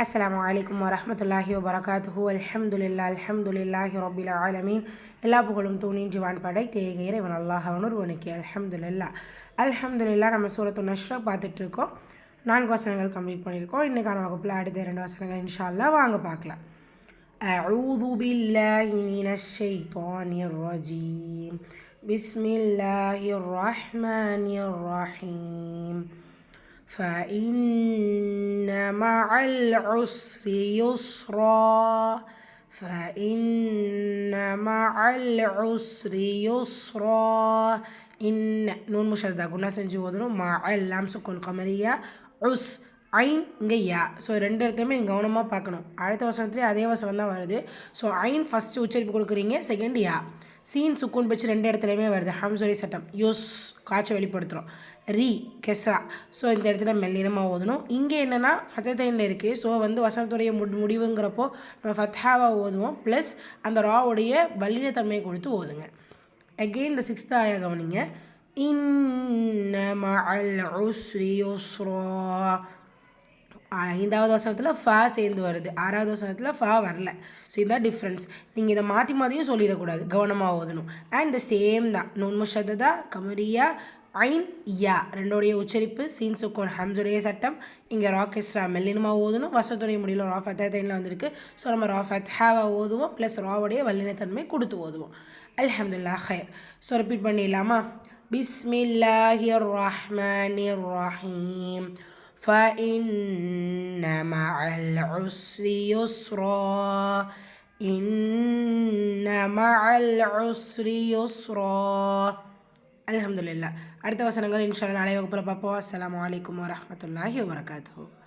அஸ்லாம் வலைக்கம் வரமத்துல்லாஹி வபரகாத்துஹூ அல்ஹம்துலில்லா அல்ஹம்துலில்லாஹி ரபில் ஆலமீன் எல்லா புகழும் தூணின் ஜிவான் படை தேகையர் இவன் அல்லாஹவனூர் உனக்கு அல்ஹம்துலில்லா அல்ஹம்துலில்லா நம்ம சூரத்து நஷ்ரா பார்த்துட்ருக்கோம் நான்கு வசனங்கள் கம்ப்ளீட் பண்ணியிருக்கோம் இன்றைக்கான வகுப்பில் அடுத்த ரெண்டு வசனங்கள் இன்ஷால்லா வாங்க பார்க்கலாம் أعوذ بالله من الشيطان الرجيم بسم الله الرحمن الرحيم فإن مع العسر يسرا فإن مع العسر يسرا. إن نون مشددة قلنا سنجي ودنو مع اللام سكون قمرية عسر. ஐன் இங்கே யா. ஸோ ரெண்டு இடத்தையுமே நீங்கள் கவனமாக பார்க்கணும். அடுத்த வசனத்துலேயே அதே வசனம் தான் வருது. ஸோ ஐன் ஃபஸ்ட் உச்சரிப்பு கொடுக்குறீங்க செகண்ட் யா. சீன் சுக்குன் பிச்சு ரெண்டு இடத்துலையுமே வருது. ஹம்சொரி சட்டம். யோஸ் காய்ச்சல் வெளிப்படுத்துகிறோம் ரீ கெஸ்ரா ஸோ இந்த இடத்துல மெல்லினமாக ஓதணும். இங்கே என்னென்னா ஃபத்தத்தைனில் இருக்குது ஸோ வந்து வசனத்துடைய முடி முடிவுங்கிறப்போ நம்ம ஃபத்ஹாவாக ஓதுவோம். ப்ளஸ் அந்த ராவுடைய வல்லினத்தன்மையை கொடுத்து ஓதுங்க. அகெயின் இந்த சிக்ஸ்த் ஆயா கவனிங்க. இன்ன ஐந்தாவது வசனத்தில் ஃபா சேர்ந்து வருது. ஆறாவது வசனத்தில் ஃபா வரல. ஸோ இதுதான் டிஃப்ரென்ஸ் நீங்கள் இதை மாற்றி மாதிரியும் சொல்லிடக்கூடாது. கவனமாக ஓதணும். அண்ட் சேம் தான். நுண்முஷதா கமரியா ஐன் யா. ரெண்டோடைய உச்சரிப்பு சீன் சுக்கோன் ஹம்ஸுடைய சட்டம். இங்கே ராக்கெஸ்ட்ரா மெல்லினமாக ஓதணும். வசத்துடைய முடியல ரா ஃபத்தைனில் வந்திருக்கு. ஸோ நம்ம ரா ஹேவாக ஓதுவோம். ப்ளஸ் ராவுடைய வல்லினத்தன்மை கொடுத்து ஓதுவோம். அல்ஹம்துல்லா ஹயர் ஸோ ரிப்பீட் பண்ணிடலாமா? பிஸ்மில்லாஹிர் ரஹ்மானிர் ரஹீம் فإن مع العسر يسرا. ഇന്ന മഅൽ ഉസ്രി യുസ്രാ അൽഹംദുലില്ലാ. അടുത്ത വസനങ്ങൾ ഇൻഷാ നാളെ വകുപ്പ് അസ്സലാമു അലൈക്കും വറഹ്മത്തുള്ളാഹി വബറകാതുഹു.